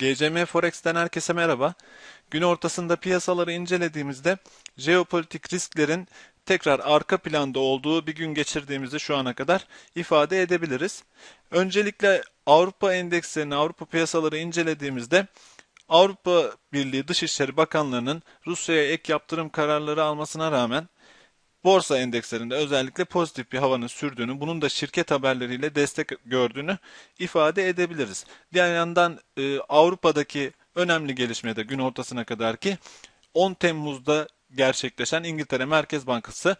GCM Forex'ten herkese merhaba. Gün ortasında piyasaları incelediğimizde jeopolitik risklerin tekrar arka planda olduğu bir gün geçirdiğimizi şu ana kadar ifade edebiliriz. Öncelikle Avrupa endekslerini, Avrupa piyasaları incelediğimizde Avrupa Birliği Dışişleri Bakanlığı'nın Rusya'ya ek yaptırım kararları almasına rağmen borsa endekslerinde özellikle pozitif bir havanın sürdüğünü, bunun da şirket haberleriyle destek gördüğünü ifade edebiliriz. Diğer yandan e, Avrupa'daki önemli gelişme de gün ortasına kadar ki 10 Temmuz'da gerçekleşen İngiltere Merkez Bankası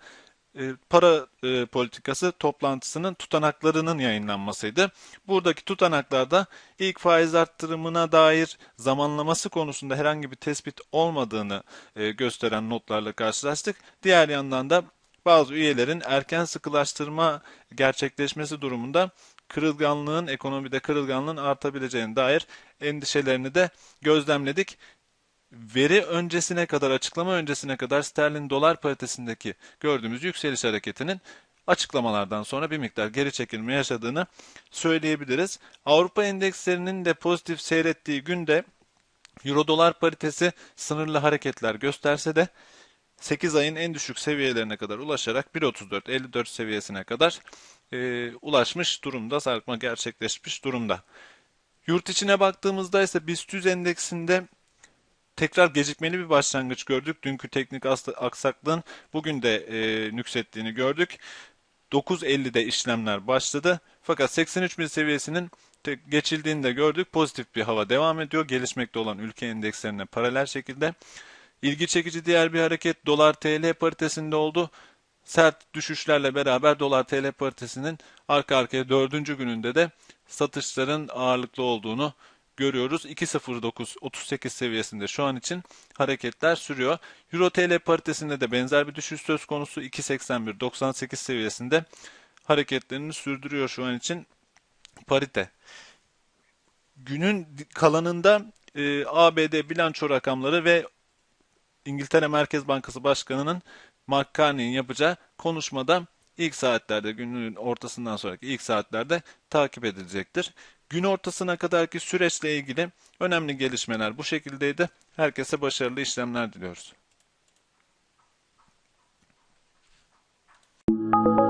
e, para e, politikası toplantısının tutanaklarının yayınlanmasıydı. Buradaki tutanaklarda ilk faiz arttırımına dair zamanlaması konusunda herhangi bir tespit olmadığını e, gösteren notlarla karşılaştık. Diğer yandan da bazı üyelerin erken sıkılaştırma gerçekleşmesi durumunda kırılganlığın, ekonomide kırılganlığın artabileceğine dair endişelerini de gözlemledik veri öncesine kadar, açıklama öncesine kadar sterlin dolar paritesindeki gördüğümüz yükseliş hareketinin açıklamalardan sonra bir miktar geri çekilme yaşadığını söyleyebiliriz. Avrupa endekslerinin de pozitif seyrettiği günde Euro dolar paritesi sınırlı hareketler gösterse de 8 ayın en düşük seviyelerine kadar ulaşarak 1.34-54 seviyesine kadar e, ulaşmış durumda, sarkma gerçekleşmiş durumda. Yurt içine baktığımızda ise BIST 100 endeksinde tekrar gecikmeli bir başlangıç gördük. Dünkü teknik aksaklığın bugün de e, nüksettiğini gördük. 9.50'de işlemler başladı. Fakat 83 bin seviyesinin geçildiğini de gördük. Pozitif bir hava devam ediyor. Gelişmekte olan ülke endekslerine paralel şekilde. İlgi çekici diğer bir hareket dolar TL paritesinde oldu. Sert düşüşlerle beraber dolar TL paritesinin arka arkaya dördüncü gününde de satışların ağırlıklı olduğunu görüyoruz. 2.09 38 seviyesinde şu an için hareketler sürüyor. Euro TL paritesinde de benzer bir düşüş söz konusu 2.81 98 seviyesinde hareketlerini sürdürüyor şu an için parite. Günün kalanında e, ABD bilanço rakamları ve İngiltere Merkez Bankası Başkanı'nın Mark Carney'in yapacağı konuşmada ilk saatlerde günün ortasından sonraki ilk saatlerde takip edilecektir. Gün ortasına kadarki süreçle ilgili önemli gelişmeler bu şekildeydi. Herkese başarılı işlemler diliyoruz. Müzik